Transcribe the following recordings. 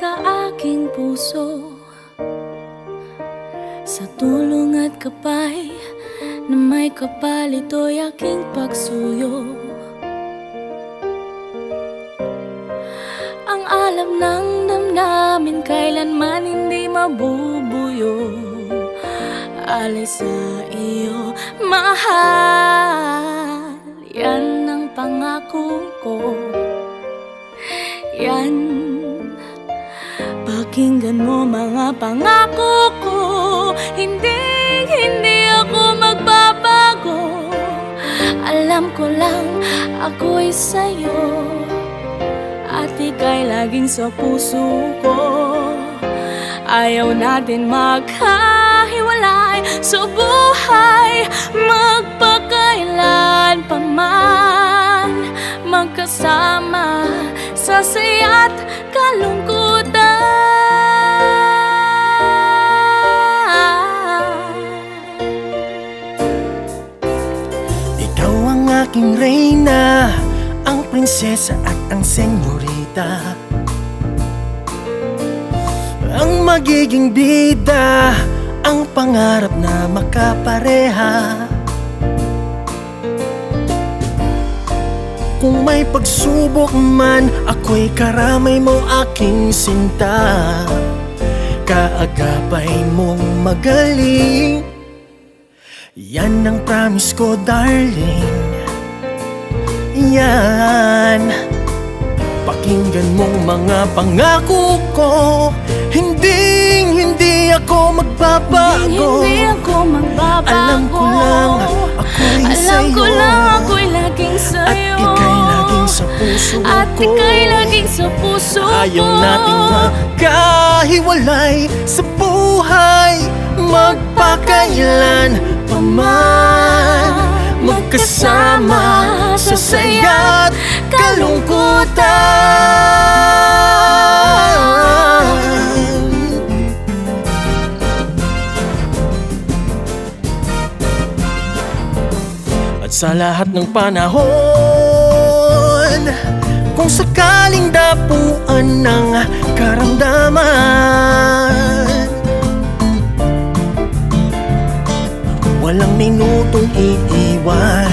sa aking puso. Sa tulong at kapay na may kapal ito'y aking pagsuyo mabubuyo. Alay sa iyo, mahal. Yan ang pangako ko. Yan. Pakinggan mo mga pangako ko. Hindi, hindi ako magbabago. Alam ko lang ako'y sa'yo. At ika'y laging sa puso ko Ayaw natin magkahiwalay sa buhay. Magpakailan pa man Magkasama sa saya't kalungkutan. Ikaw ang aking reyna Ang prinsesa at ang senyorita Ang magiging bida Ang pangarap na makapareha. Kung may pagsubok man Ako'y karamay mo aking sinta. Kaagapay mong magaling. Yan ang promise ko, darling. Yan Pakinggan mong mga pangako ko. Hindi, hindi ako magbabago. Hindi ako magbabago. Alam ko lang, ako'y Alam sa'yo. ko lang ako'y laging At sa'yo. ika'y laging sa puso At ko ika'y laging sa puso Ayaw ko. nating magkahiwalay sa buhay. Magpakailan pa man. Magkasama sa saya't kalungkutan At sa lahat ng panahon Kung sakaling dapuan ng karamdaman Walang minutong iiwan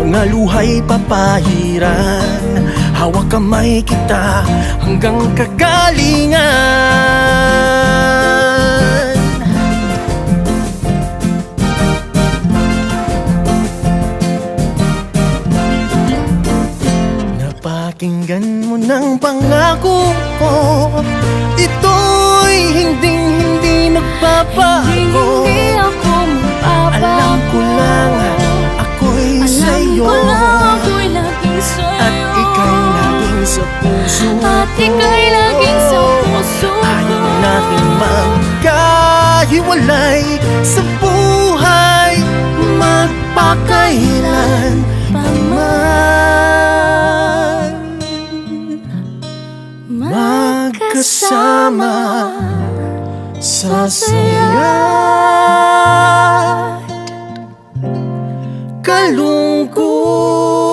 Mga luhay papahiran Hawak kamay kita hanggang kagalingan. Napakinggan mo ng pangako ko. Ito'y hindi hindi Hindi, magbabago hindi ako magbabago Alam ko lang ako'y Alam sa'yo. ko lang maghiwalay sa buhay. Magpakailan paman magkasama sa saya. Kalungkot.